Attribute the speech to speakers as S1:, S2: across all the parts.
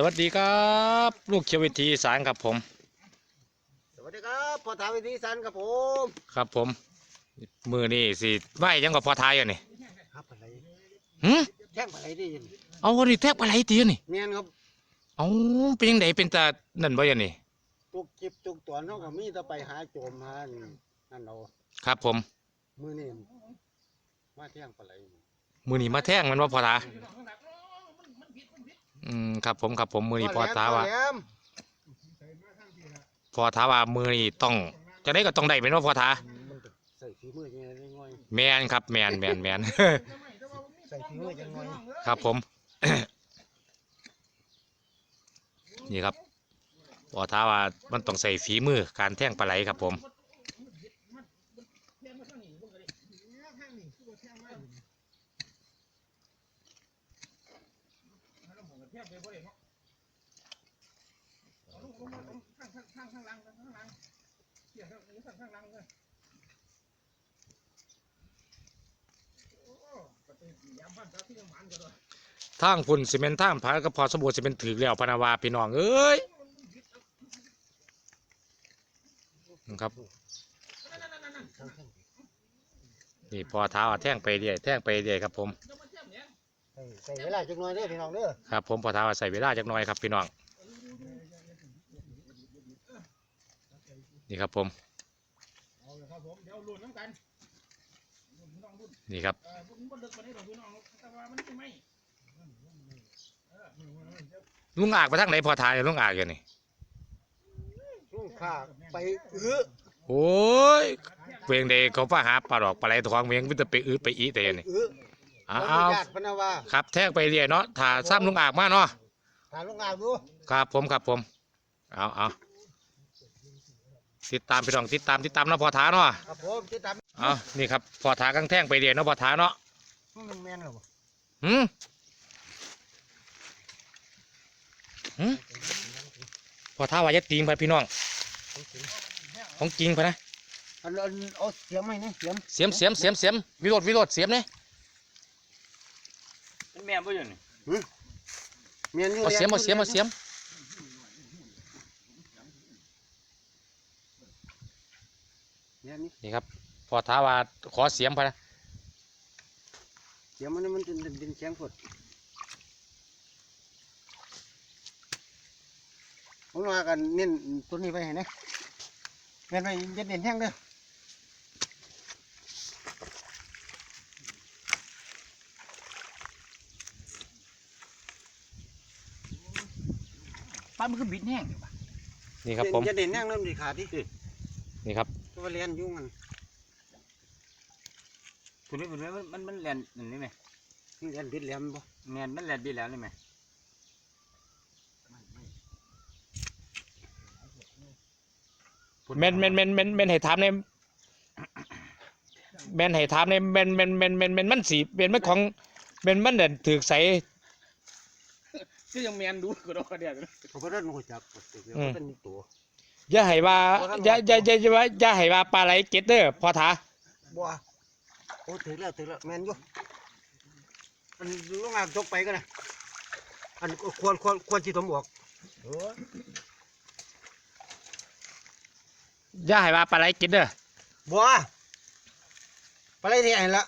S1: สวัสดีครับ ลูกเขียววิธีอีสารครับผม
S2: สวัสดีครับพ่อทาวิธีสันครับผม
S1: ครับผม มือนี่สิไหวยังกับพอทายอยู่นี่
S2: ครับอะไร
S1: หืม
S2: แท่งอะไรดิยิน
S1: เอาวันนี้แทบอะไรตีนี่
S2: เมียนครับ
S1: เอาเป็นยังไงเป็นตานั่นบ่อยังนี่
S2: ตุกจิบตุกตัวน้องก็มีแต่ไปหาโจมหานี่นั่นเอา
S1: ครับผม
S2: มือนี่มาแท่งอะไร
S1: มือนี่มาแท่งมันว่าพอทา อืมครับผมครับผมมือนี่พอทาว่า
S2: แหลม
S1: พอทาว่ามือนี่ต้องจะได้ก็ต้องได้เป็นว่าพอทา
S2: มันก็ใส่ฝีมือยังไงง่อย
S1: แมนครับแมนแมนแมน
S2: ใส่ฝีมือยังง่อย
S1: ครับผมนี่ครับพอท้าว่ามันต้องใส่ฝีมือการแท่งปลาไหลครับผม ทางฝุ่นซีเมนต์ทางผาก็พอสมบูรณ์ซีเมนต์ถือแล้วพนาวาพี่น้องเอ้ยนะครับนี่พอเท้าเอาแท่งไปเรื่อยแท่งไปเรื่อยครับผม
S2: ใส่เวลาจักหน่อยเด้อพี่น้องเด้อ
S1: ครับผมพอเท้าเอาใส่เวลาจักหน่อยครับพี่น้องนี่ครับผม
S3: เอาเลยครับผมเดี๋ยวลุ้นน้ำกันลุ้นพี่น้องลุ้น
S1: นี่ครับ
S3: เออลุ้นบนเลิกมาได้หรอกพี่น้องแต่ว่ามันไม่ไหมเออเออเดี๋ยว
S1: ลุงอากไปทางไหนพอทายลุงอากอยู่นี่
S2: ลูกข้าไปอื้อ
S1: โอ้ยเวียงเดเขาป้าหาปลาดอกปลาไหลทองเวียงวิตไปอื้อไปอีแต่ยันนี่
S2: อื้อ
S1: อ้า
S2: ขออนุ
S1: ว
S2: ญาตพนาวา
S1: ครับแท่งไปเรื่อยเนาะถ้าซ้ำลุงอากมาเนาะ
S2: ถามลูกอาบดู
S1: ครับผมครับผมเอาเอาติดตามพี่น้องติดตามติดตามเนาะพอท้าเนาะ
S2: ครับผมที่ตาม
S1: เอานี่ครับพอท้ากังแท่งไปเรียนเนาะพอท้าเนาะ
S2: มันแม่นเหรอบ่
S1: หืมหืมพอท้าว่าจะตีงไปพี่น้องของจริงไปนะ
S2: อันอันเอาเสียมไหมเนี่ยเสียม
S1: เสียมเสียมเสียมเสียมวิโรดวิโรดเสียมเนี่ย
S4: มันแม่ บ่อยู่นี่
S2: เมียนอยู่
S1: เอาเสียมเอาเสียมเอาเสียม
S2: เมียนนี่
S1: นี่ครับพอท้าว่าขอเสียมไปนะ
S2: เสียมมันนี่มันเป็นดินเสียงฝดผมว่ากันเน้นตัวนี้ไปให้นะเน้นไปเย็นเด่นแห้งเด้อ
S4: ป้ามันคือบิดแห้งอยู่ป่ะ
S1: นี่ครับผม
S2: เย็นเด่นแห้งเริ่มดีขาดที่คือ
S1: นี่ครับ
S2: ตัวาเรียนยุ่งมัน
S4: คุณนี่คุณนี่มันมันมันแลนนั่นนี่ไหม
S2: นี่เรียนบิดแหลมบ่
S4: แม่นมันแลนดีแล้วนี่ไหม
S1: แม่นแม่นแม่นแม่นแม่นให้ถามในแม่นให้ถามในแม่นแม่นแม่นแม่นแม่นมันสีแม่นมันของแม่นมันเด่นถือใส
S3: คือยังแมนดูก็ดอกเดียว
S2: เขาก็เริ่มหัวจักเดี๋ยว
S1: อืม
S2: เป็นตัว
S1: อย่าให้ว่าอย่าอย่าอย่าอย่าว่าอย่าให้ว่าปลาไหลเก็ดเด้อพอท้า
S2: บัวโอ้ถือแล้วถือแล้วแมนอยู่อันลูกงานจกไปก็นะอันควรควรควรที่ผมบอกเออ
S1: อย่าให้ว่าปลาไหลเก็ดเด้อ
S2: บัวไปเลยที่ไหนละ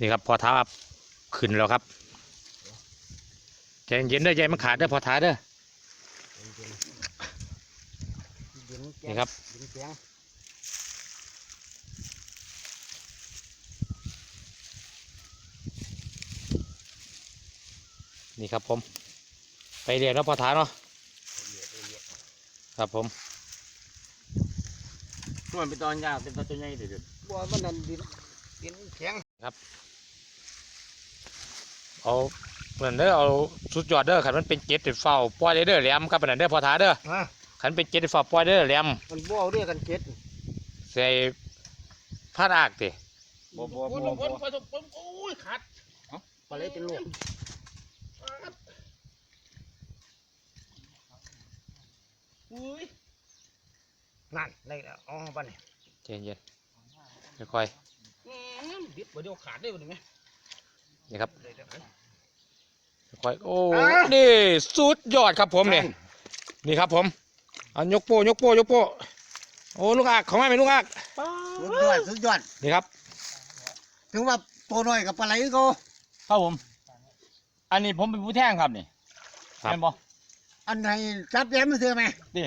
S1: นี่ครับพอท้าขึ้นแล้วครับใจเย็นๆเด้อใจมันขาดเด้อพอท้าเด้อ
S2: นี่
S1: ครับ
S2: นี่
S1: ครับผม ไปเรียนเนาะพอท้าเนาะครับผม
S4: มันเป็นตอนยาวเป็นตอนตัวใหญ่เด็ด
S2: บัวมันนั่นดินดินแข็งครับ
S1: เอาเหมือนเด้อเอาสุดยอดเด้อขันมันเป็นเจ็ดเฝ้าปล่อยได้เด้อแหลมครับอันนั้นเด้อพอท้าเด้อ
S2: ฮะ
S1: ขันเป็นเจ็ดเฝ้าปล่อยเด้อแหลม
S2: มันบัวเอาเรียกกันเจ็ด
S1: ใส่ผ้าอากติ
S4: บ่บ่
S3: โอ้ย
S4: บ่
S3: ลงพ้
S4: บ่
S3: นไปตรงโอ้ยขาด
S2: ไปเลยเป็นลูกอุ้ยนั่นได้แล้วอ๋อบ้านนี่
S1: ใจเย็นๆค่อย
S2: อืมดิบไปเดียวขาดได้บ่ได้ไหม
S1: ๆ นี่ครับค่อยโอ้นี่สุดยอดครับผมเนี่ยนี่ครับผมเอายกโป้ยกโป้ยกโป้โอ้ลูกอักของแม่เป็นลูกอัก
S2: สุดยอดสุดยอด
S1: นี่ครับ
S2: ถึงว่าตัวน้อยกับปลาไหลก็
S4: ครับผม อันนี้ผมเป็นผู้แท่งครับนี่
S1: ครับ
S4: เห็นบ่
S2: อันไหนจับแย้มมาเสือไหม
S4: ดิ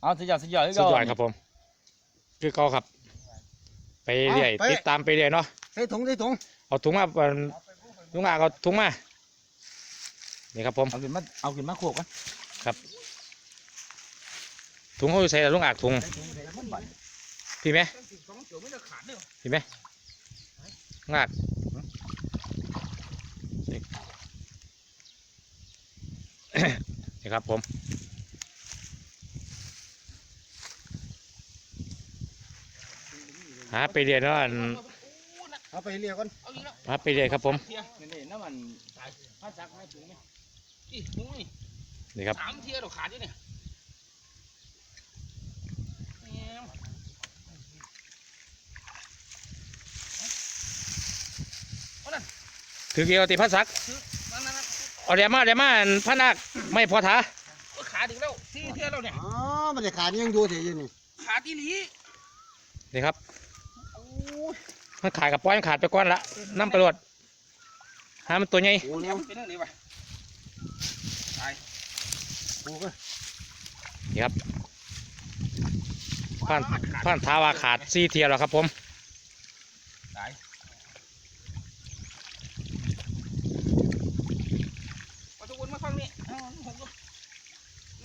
S4: เอาสุดยอดสุดยอด
S1: สุดยอดครับผม คือเขาครับ ไปเรื่อยติดตามไปเรื่อยเนาะ
S2: ใส่ถุงใส่ถุง
S1: เอาถุงมาเอิ่มลุงอักเอาถุงมานี่ครับผม
S4: เอาขึ้นมาเอาขึ้นมาโขกกัน
S1: ถุงเขาอยู่ใส่ลุงอักถุงพี่ไหม
S3: สองตัวไม่ได้ขาดเลย
S1: พี่ไหมลุงอักนี่นี่ครับผมหาไปเรื่อยเนาะอัน
S2: เอาไปเรียกกัน
S3: เอาอีกแล้ว
S1: หาไปเรื่อยครับผม
S3: เทีย
S4: นี่นี่น้ำมันผ้าซักไม่ถุงไหม
S3: อีกมุ้ย
S1: นี่ครับ
S3: สามเทียเราขาดอยู่เนี่ยแหม
S1: ถือเกี่ยวติพัดซัก
S3: นั่นนั่นนั่น
S1: เอาเดี๋ยวมาเดี๋ยวมาอันพันนักไม่พอถา
S3: โอ้ยขาดอีกแล้วสี่เทียเราเนี่ย
S2: อ๋อมันจะขาดยังอยู่เสียอยู่นี่
S3: ขาดอีหลี
S1: นี่ครับ
S3: โอ้ย
S1: มันขาดกับป้อยมันขาดไปก้อนละน้ำไปรวดหามันตัวใหญ่
S2: โอ้
S3: เนี่
S2: เนี่ยย
S3: มันเป็นยังไงวะ
S2: โอ้ก็
S1: นี่ครับพันพันทาวาขาดซี่เทียแล้วครับผม
S3: มาทุกคนมาฟังนี่เอาผมก็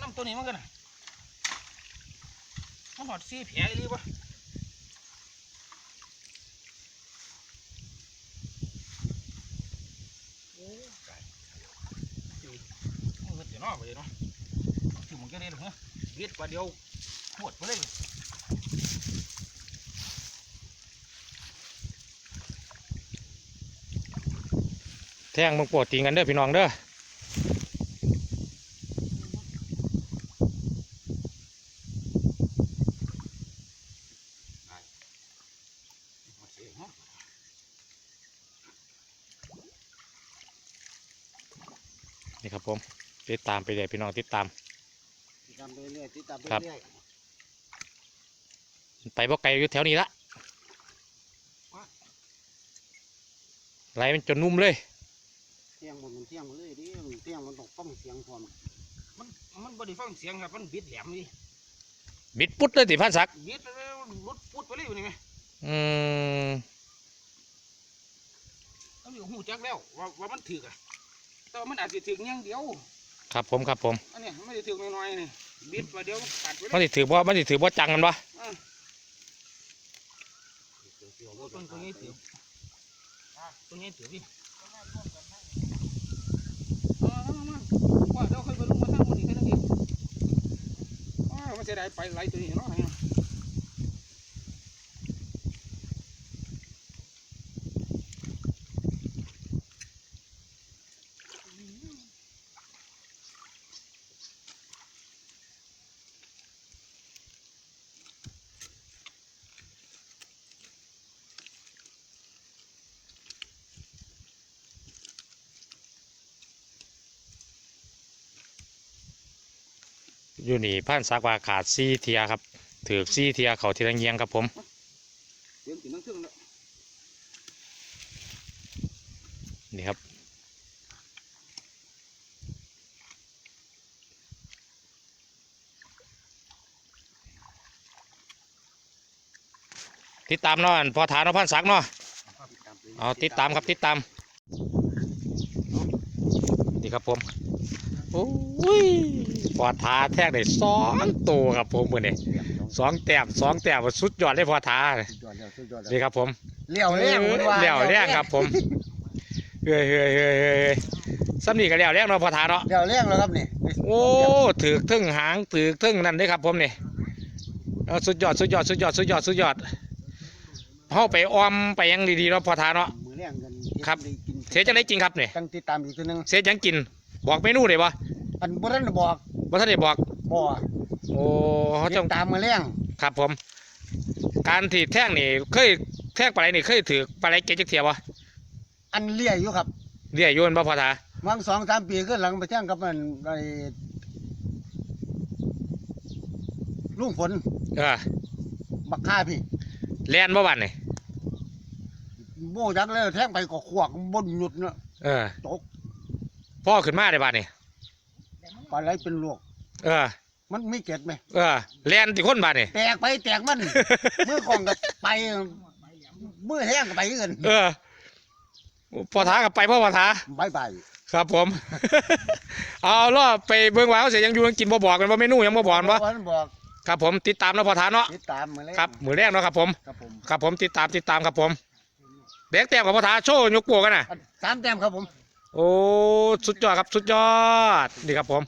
S3: น้ำตัวนี้มันกันนะมันหอดสี่แผลอีหลีวะโอ้ยตายจืดมัน เนอกไปเลยเนาะถึงมันก็ได้หรอฮะเวียดกว่าเดียวปวดไปเลย
S1: แท่งมึงปวดตีกันเด้อพี่น้องเด้อ
S3: นี่
S1: ครับผม ติดตามไปเลยพี่น้องติดตาม
S2: ติดตามไปเรื่อยติดตามไป
S1: ครับ
S2: เรื่อย
S1: ไปบ่ไกลอยู่แถวนี้ละไหลมันจนนุ่มเลย
S2: เที่ยงมันมันเที่ยงมันเลยดิมันเที่ยงมันต้องฟังเสียงพร้อม
S3: มันมันบไดิฟังเสียงครับมันบิดแหลมนี่
S1: บิดปุ๊ดเลยติพันศักดิ์
S3: บิดแล้วรถพุดไปเลยอยู่นี่ไง
S1: อืม
S3: ต้องอยู่หูจักแล้วว่าว่ามันถือกอะแต่ว่ามันอาจจะถือกอย่างเดียว
S1: ครับผมครับผม
S3: อันเนี้ยไม่ได้ถือกน้อยๆนี่บิดว่าเดียวขาดไปเล
S1: มัน
S3: ย
S1: สิถือว่ามันสิถือว่าจังกันวะ
S3: โอ้ต้นตัวนี้ถือกตัวนี้ถือกพี่เอามามาว่าเดี๋ยวค่อยไปลงมาทางบนอีกแค่นั้นเองอ้าวมันจะได้ไปไหลตัวนี้เนาะ
S1: อยู่นี่พันศักว่าขาดซี่เทียครับถือซี่เทียเขาทีละเงียงครับผม
S3: นี่ครั
S1: บติดตามเนาะอันพอฐานเนาะพันศักเนาะเอาติดตามครับติดตามนี่ครับผมโอ้ย พอทาแท่งได้สองตัวครับผมมือนี่สองแต้มสองแต้มสุดยอดเลยพอทา
S2: สุดยอดแล้วสุดยอดแล้ว
S1: นี่ครับผม
S2: เลี้ยวแรงมันว่า
S1: เลี้ยวแรงครับผมเฮ้ยเฮ้ยเฮ้ยเฮ้ยซ้ำนี่ก็เลี้ยวแรงเนาะพอทาเนาะ
S2: เลี้ยวแรงแล้วครับนี่
S1: โอ้ถือกทึ่งหางถือกทึ่งนั่นเด้ครับผมนี่เอาสุดยอดสุดยอดสุดยอดสุดยอดสุดยอดเข้าไปออมไปยังดีๆเนาะพอทาเนาะ
S2: มือแรงกัน
S1: ครับ
S2: ได้กิน
S1: เสียจะได้จริงครับนี่
S2: ตั้งติดตามอีกตัวหนึง
S1: เสียยังกินบอกเมนูได้ปะ
S2: อันบ่ทันได้บอก
S1: บ่ท่านได้บอก
S2: บ่
S1: โอ้เขา
S2: ติ
S1: ต้อง
S2: ดตามมือแรง
S1: ครับผม การถีบแท่งนี่เคยแท่งปลาไหลนี่เคยถือปลาไหลเกจักเทียบ่
S2: อันเลี่ยอยู่ครับ
S1: เรียกโยนบ่พอทา
S2: วังสองสามปีขึ้นหลังไปแจ้งกับมันไอ้ลุงฝน
S1: เออ
S2: บักฆ่าพี่
S1: แล่นบ่บัดนี่
S2: โม่ยักเลยแท่งไปก็ขวากบนหยุดเนาะ
S1: เออ
S2: ตก
S1: พ่อขึ้นมาได้บัดนี่
S2: ปลาไหลเป็นลวก
S1: เออ
S2: มันไม่เก็ดไหม
S1: เออแล่นที่คนบัดนี่
S2: แตกไปแตกมัน มือกองกับไปมือแห้งก็ไปเงิน
S1: เออพอทากับไปพ่อพอทา
S2: บายบาย
S1: ครับผม เอาล่อไปเบิ่งว่าเขาเสียยังอยู่ยังกินบ่บอกกันบ่เมนูยังบ่บอกบ่
S2: วันบอก
S1: ครับผมติดตามแล้วพอทาเนาะ
S2: ติดตามมาเลย
S1: ครับมือแรกเนาะครับผม
S2: ครับผม
S1: ครับผมติดตามติดตามครับผมแบกแต้มกับพอทาโชว์ยกโปกันน่ะ
S2: อันสามแต้มครับผม
S1: โอ้สุดยอดครับสุดยอดนี่ครับผม